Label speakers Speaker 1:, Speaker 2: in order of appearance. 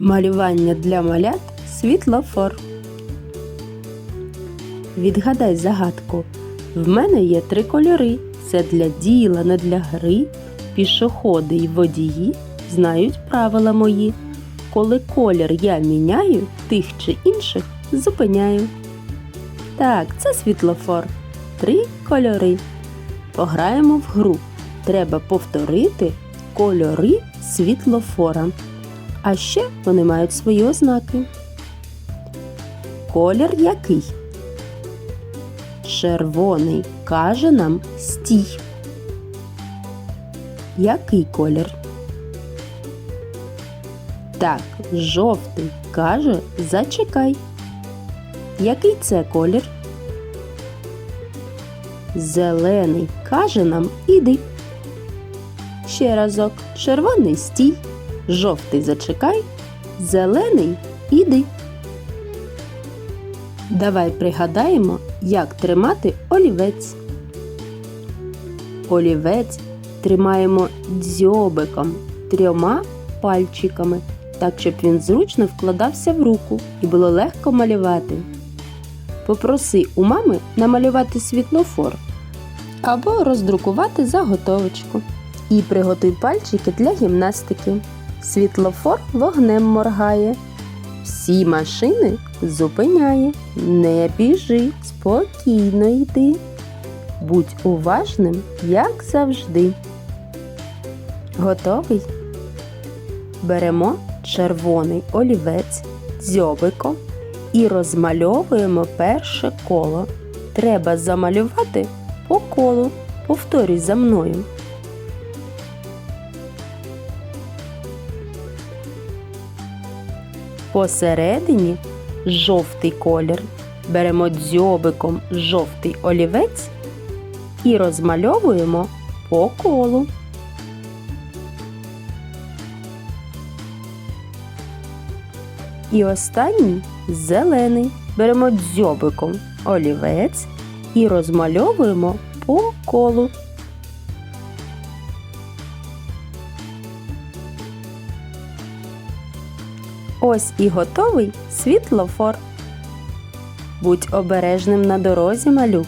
Speaker 1: Малювання для малят світлофор. Відгадай загадку. В мене є три кольори. Це для діла, не для гри. Пішоходи й водії знають правила мої. Коли колір я міняю, тих чи інших зупиняю. Так, це світлофор. Три кольори. Пограємо в гру. Треба повторити кольори світлофора. А ще вони мають свої ознаки. Колір який? Червоний каже нам стій. Який колір? Так, жовтий каже зачекай. Який це колір? Зелений каже нам іди. Ще разок. Червоний стій, жовтий зачекай, зелений іди. Давай пригадаємо, як тримати олівець. Олівець тримаємо дзьобиком трьома пальчиками, так щоб він зручно вкладався в руку і було легко малювати. Попроси у мами намалювати світлофор або роздрукувати заготовочку. І приготуй пальчики для гімнастики. Світлофор вогнем моргає. Всі машини зупиняє. Не біжи, спокійно йди. Будь уважним, як завжди. Готовий? Беремо червоний олівець, дзьобиком і розмальовуємо перше коло. Треба замалювати по колу. Повторюй за мною. Посередині жовтий колір. Беремо дзьобиком жовтий олівець і розмальовуємо по колу. І останній зелений. Беремо дзьобиком олівець і розмальовуємо по колу. Ось і готовий світлофор. Будь обережним на дорозі, малюк.